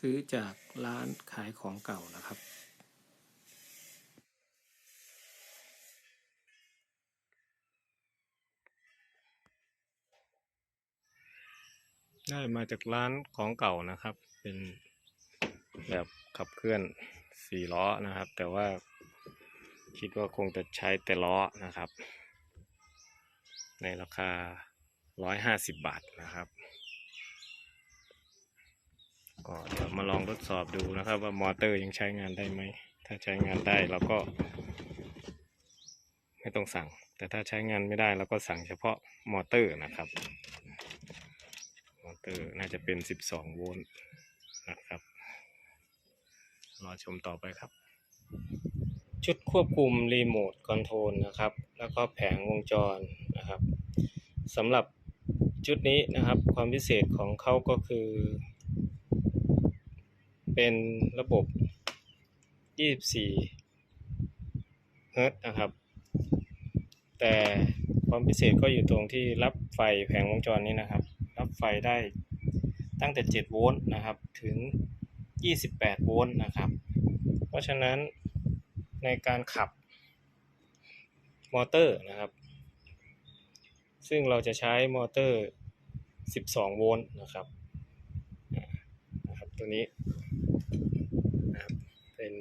ซื้อจากร้านขายของเก่านะครับ ได้มาจากร้านของเก่านะครับ เป็นแบบขับเคลื่อนสี่ล้อนะครับ แต่ว่าคิดว่าคงจะใช้แต่ล้อนะครับ ในราคาร้อยห้าสิบบาทนะครับ ก็เดี๋ยวมาลองทดสอบดูนะครับ ว่ามอเตอร์ยังใช้งานได้ไหม ถ้าใช้งานได้เราก็ ไม่ต้องสั่ง แต่ถ้าใช้งานไม่ได้เราก็สั่งเฉพาะมอเตอร์นะครับ มอเตอร์น่าจะเป็น 12 โวลต์นะครับรอชมต่อไปครับ ชุดควบคุมรีโมทคอนโทรลนะครับ แล้วก็แผงวงจรนะครับสำหรับชุดนี้นะครับ ความพิเศษของเขาก็คือ เป็นระบบ 24 เฮิรตซ์นะครับ แต่ความพิเศษก็อยู่ตรงที่รับไฟแผงวงจรนี้นะครับ รับไฟได้ตั้งแต่ 7 โวลต์นะครับ ถึง 28 โวลต์นะครับ เพราะฉะนั้นในการขับมอเตอร์นะครับ ซึ่งเราจะใช้มอเตอร์ 12 โวลต์นะครับ นะครับ ตัวนี้นะครับเป็น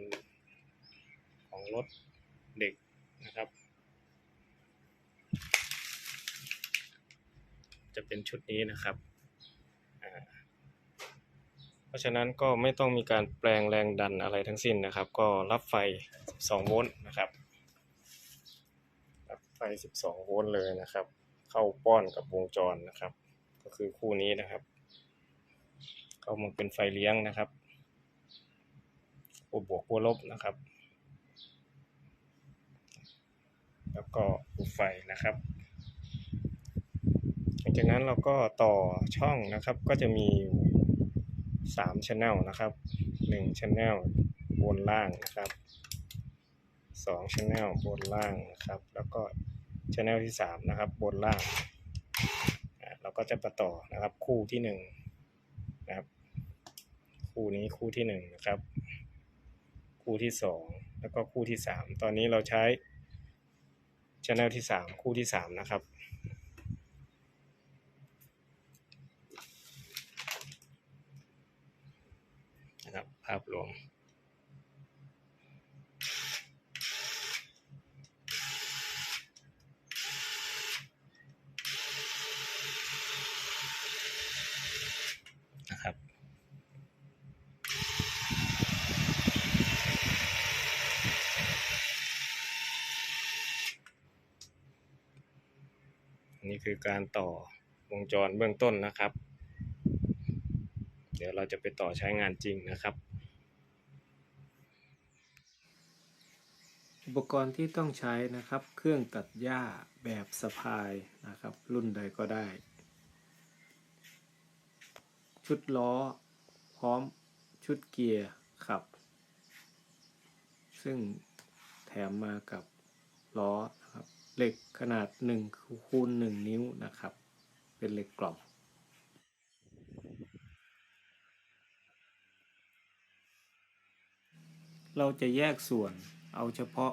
ของ รถเด็กนะครับ จะเป็นชุดนี้นะครับ เพราะฉะนั้นก็ไม่ต้องมีการแปลงแรงดันอะไรทั้งสิ้นนะครับ ก็รับไฟ 12 โวลต์นะครับรับไฟ 12 โวลต์เลยนะครับ เข้าป้อนกับวงจรนะครับ ก็คือคู่นี้นะครับเข้ามาเป็นไฟเลี้ยงนะครับขั้บวกขั้ลบนะครับ แล้วก็ดูไฟนะครับ หลังจากนั้นเราก็ต่อช่องนะครับก็จะมีอยู่สามช anel นะครับหนึ่งช anel บนล่างนะครับสองช anel บนล่างนะครับ แล้วก็ช anel ที่สามนะครับบนล่างอ่าเราก็จะมาต่อนะครับคู่ที่หนึ่งนะครับ คู่นี้คู่ที่หนึ่งนะครับ คู่ที่สองแล้วก็คู่ที่สามตอนนี้เราใช้ ชแนลที่สามคู่ที่สามนะครับภาพรวม นะครับ อันนี้ คือการต่อวงจรเบื้องต้นนะครับ เดี๋ยวเราจะไปต่อใช้งานจริงนะครับ อุปกรณ์ที่ต้องใช้นะครับ เครื่องตัดหญ้าแบบสะพายนะครับ รุ่นใดก็ได้ ชุดล้อ พร้อมชุดเกียร์ขับ ซึ่งแถมมากับล้อ เหล็กขนาด1คูณ1นิ้วนะครับ เป็นเหล็กกล่องเราจะแยกส่วนเอาเฉพาะ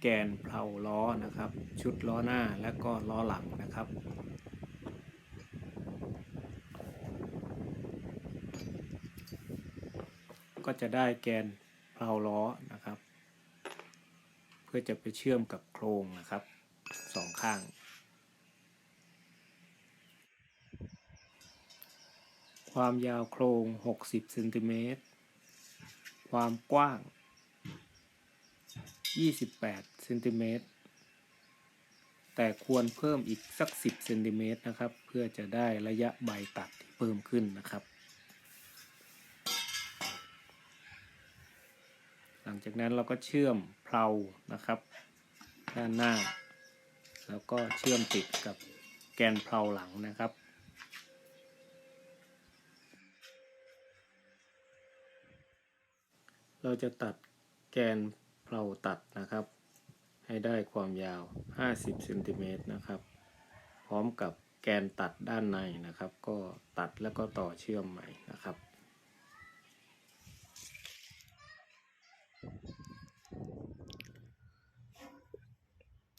แกนเพลาล้อนะครับ ชุดล้อหน้าและก็ล้อหลังนะครับ ก็จะได้แกนเพลาล้อนะครับ เพื่อจะไปเชื่อมกับโครงนะครับ สองข้าง ความยาวโครง 60เซนติเมตร ความกว้าง 28เซนติเมตร แต่ควรเพิ่มอีกสัก 10เซนติเมตรนะครับ เพื่อจะได้ระยะใบตัดที่เพิ่มขึ้นนะครับ หลังจากนั้นเราก็เชื่อมเพลานะครับ ด้านหน้า แล้วก็เชื่อมติดกับแกนเพลาหลังนะครับ เราจะตัดแกนเพลาตัดนะครับ ให้ได้ความยาว 50เซนติเมตรนะครับ พร้อมกับแกนตัดด้านในนะครับ ก็ตัดแล้วก็ต่อเชื่อมใหม่นะครับ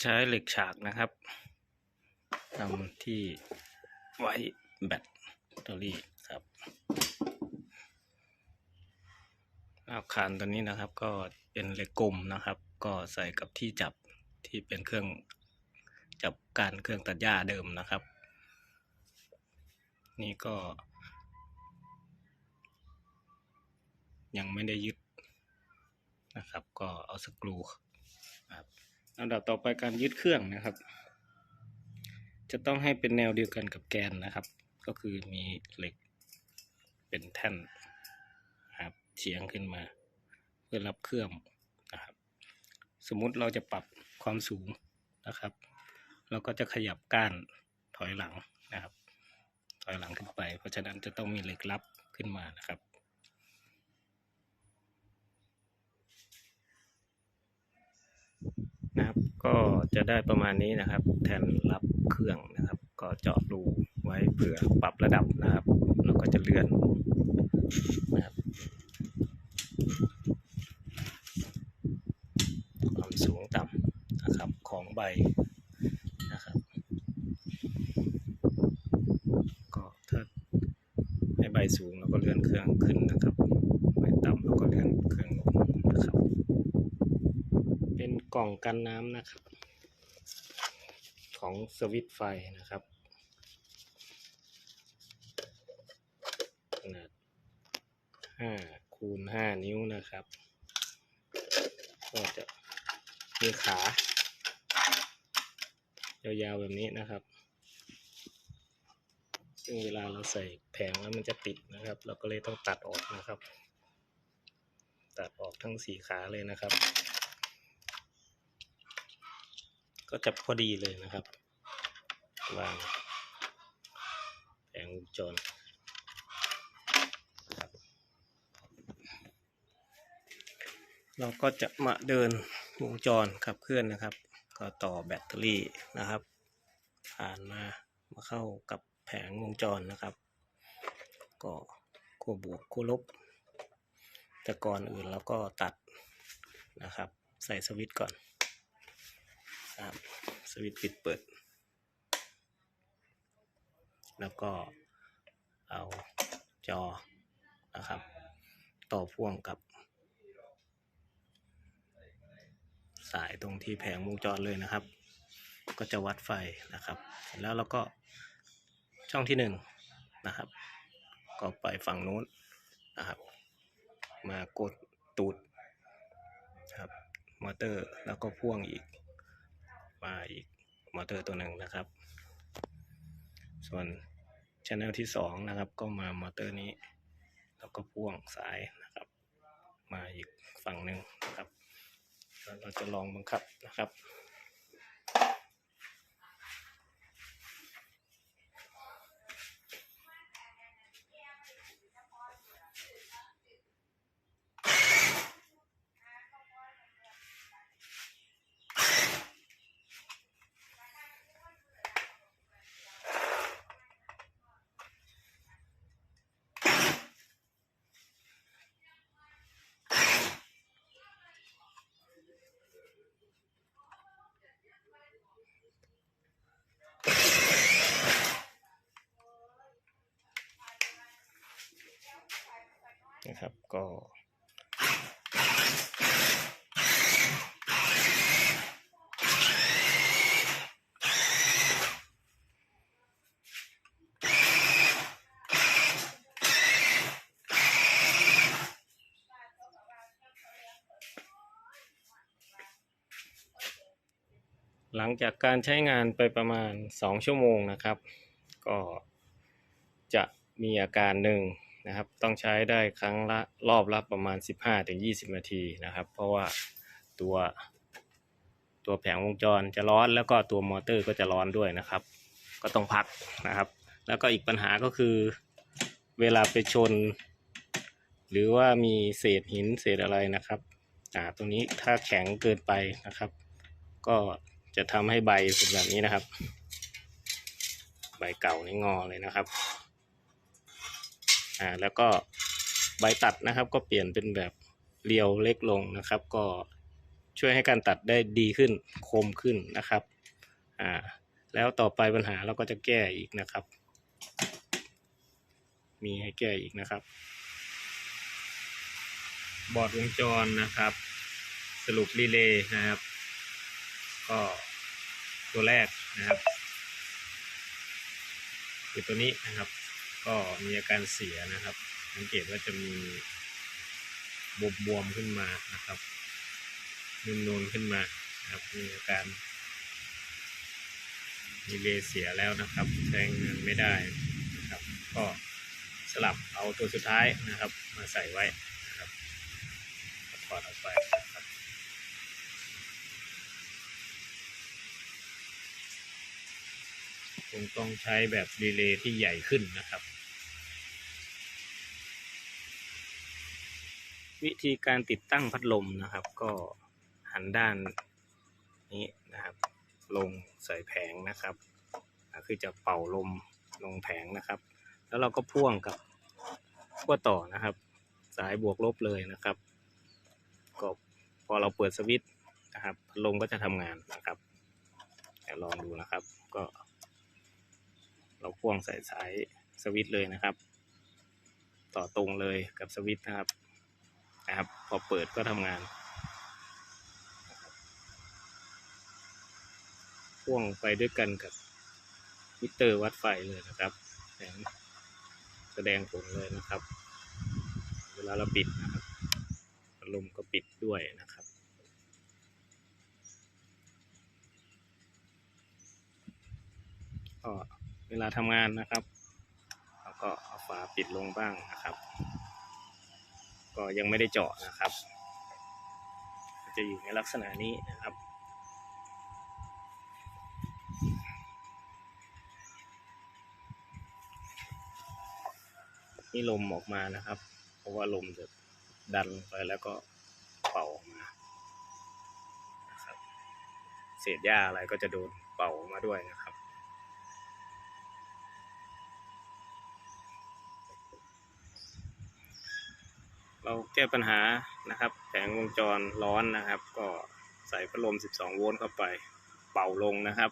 ใช้เหล็กฉากนะครับทำที่ไว้แบตเตอรี่ครับ อาคารตัวนี้นะครับก็เป็นเหล็กกลมนะครับ ก็ใส่กับที่จับที่เป็นเครื่องจับการเครื่องตัดหญ้าเดิมนะครับ นี่ก็ ยังไม่ได้ยึดนะครับ ก็เอาสกรูครับ ลำดับต่อไปการยึดเครื่องนะครับ จะต้องให้เป็นแนวเดียวกันกับแกนนะครับ ก็คือมีเหล็กเป็นแท่นนะครับเฉียงขึ้นมา เพื่อรับเครื่องนะครับ สมมุติเราจะปรับความสูงนะครับ เราก็จะขยับก้านถอยหลังนะครับ ถอยหลังขึ้นไป เพราะฉะนั้นจะต้องมีเหล็กรับขึ้นมานะครับ นะครับ ก็จะได้ประมาณนี้นะครับ แทนรับเครื่องนะครับ ก็เจาะรูไว้เผื่อปรับระดับนะครับ แล้วก็จะเลื่อนนะครับความสูงต่ำนะครับของใบนะครับ ก็ถ้าให้ใบสูงเราก็เลื่อนเครื่องขึ้นนะครับใบต่ำเราก็เลื่อนเครื่องลงนะครับ เป็น กล่องกันน้ำนะครับ ของสวิตไฟนะครับ ขนาด5คูณ5นิ้วนะครับ ก็จะมีขายาวๆแบบนี้นะครับ ซึ่งเวลาเราใส่แผงแล้วมันจะติดนะครับ เราก็เลยต้องตัดออกนะครับ ตัดออกทั้งสี่ขาเลยนะครับ ก็จะพอดีเลยนะครับ วางแผงวงจรครับเราก็จะมาเดินวงจรขับเคลื่อนนะครับ ก็ต่อแบตเตอรี่นะครับ ผ่านมามาเข้ากับแผงวงจรนะครับ ก็ขั้วบวกขั้วลบ แต่ก่อนอื่นเราก็ตัดนะครับ ใส่สวิตช์ก่อน ครับ สวิตช์ปิดเปิด แล้วก็เอาจอนะครับ ต่อพ่วงกับ สายตรงที่แผงวงจรเลยนะครับ ก็จะวัดไฟนะครับแล้วเราก็ช่องที่หนึ่งนะครับ ก็ไปฝั่งนู้นนะครับ มากดตูดครับมอเตอร์แล้วก็พ่วงอีก มาอีกมอเตอร์ตัวหนึ่งนะครับ ส่วนชแนลที่สองนะครับ ก็มามอเตอร์นี้ แล้วก็พ่วงสายนะครับ มาอีกฝั่งหนึ่งนะครับแล้วเราจะลองบังคับนะครับ นะครับ ก็หลังจากการใช้งานไปประมาณ 2 ชั่วโมงนะครับ ก็จะมีอาการหนึ่ง นะครับ ต้องใช้ได้ครั้งละรอบละประมาณ 15-20 นาทีนะครับ เพราะว่าตัวตัวแผงวงจรจะร้อนแล้วก็ตัวมอเตอร์ก็จะร้อนด้วยนะครับ ก็ต้องพักนะครับ แล้วก็อีกปัญหาก็คือเวลาไปชน หรือว่ามีเศษหินเศษอะไรนะครับอ่าตรงนี้ถ้าแข็งเกินไปนะครับ ก็จะทำให้ใบเป็นแบบนี้นะครับ ใบเก่านี่งอเลยนะครับ อ่าแล้วก็ใบตัดนะครับ ก็เปลี่ยนเป็นแบบเรียวเล็กลงนะครับ ก็ช่วยให้การตัดได้ดีขึ้นคมขึ้นนะครับอ่าแล้วต่อไปปัญหาเราก็จะแก้อีกนะครับ มีให้แก้อีกนะครับ บอร์ดวงจรนะครับ สรุปรีเลย์นะครับ ก็ตัวแรกนะครับคือตัวนี้นะครับ ก็มีอาการเสียนะครับ สังเกตว่าจะมีบวมบวมๆขึ้นมานะครับนูนๆขึ้นมานะครับ มีอาการมีเลเสียแล้วนะครับใช้งานไม่ได้นะครับ ก็สลับเอาตัวสุดท้ายนะครับ มาใส่ไว้นะครับถอดออกไปนะครับคงต้องใช้แบบรีเลย์ที่ใหญ่ขึ้นนะครับ วิธีการติดตั้งพัดลมนะครับ ก็หันด้านนี้นะครับ ลงใส่แผงนะครับคือจะเป่าลมลงแผงนะครับ แล้วเราก็พ่วงกับขั้วต่อนะครับ สายบวกลบเลยนะครับก็พอเราเปิดสวิตช์นะครับพัดลมก็จะทำงานนะครับลองดูนะครับ ก็ เราพ่วงใส่สายสวิตช์เลยนะครับ ต่อตรงเลยกับสวิตช์นะครับ นะครับ พอเปิดก็ทำงานพ่วงไปด้วยกันกับมิเตอร์วัดไฟเลยนะครับแสดงผลเลยนะครับ เวลาเราปิดนะครับลมก็ปิดด้วยนะครับก็เวลาทำงานนะครับเราก็เอาฝาปิดลงบ้างนะครับ ก็ยังไม่ได้เจาะนะครับ จะอยู่ในลักษณะนี้นะครับ นี่ลมออกมานะครับ เพราะว่าลมจะดันไปแล้วก็เป่าออกมาเศษหญ้าอะไรก็จะโดนเป่าออกมาด้วยนะครับ เราแก้ปัญหานะครับ แผงวงจรร้อนนะครับ ก็ใส่พัดลม 12 โวลต์เข้าไป เป่าลงนะครับ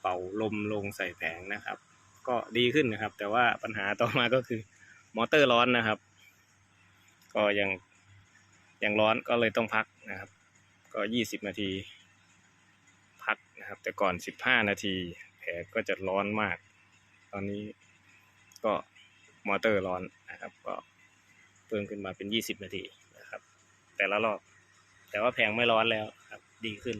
เป่าลมลงใส่แผงนะครับ ก็ดีขึ้นนะครับ แต่ว่าปัญหาต่อมาก็คือมอเตอร์ร้อนนะครับ ก็ยังยังร้อนก็เลยต้องพักนะครับ ก็ 20 นาที พักนะครับ แต่ก่อน 15 นาที แผงก็จะร้อนมาก ตอนนี้ก็มอเตอร์ร้อนนะครับก็ เพิ่มขึ้นมาเป็น 20 นาทีนะครับ แต่ละรอบ แต่ว่าแผงไม่ร้อนแล้วครับ ดีขึ้น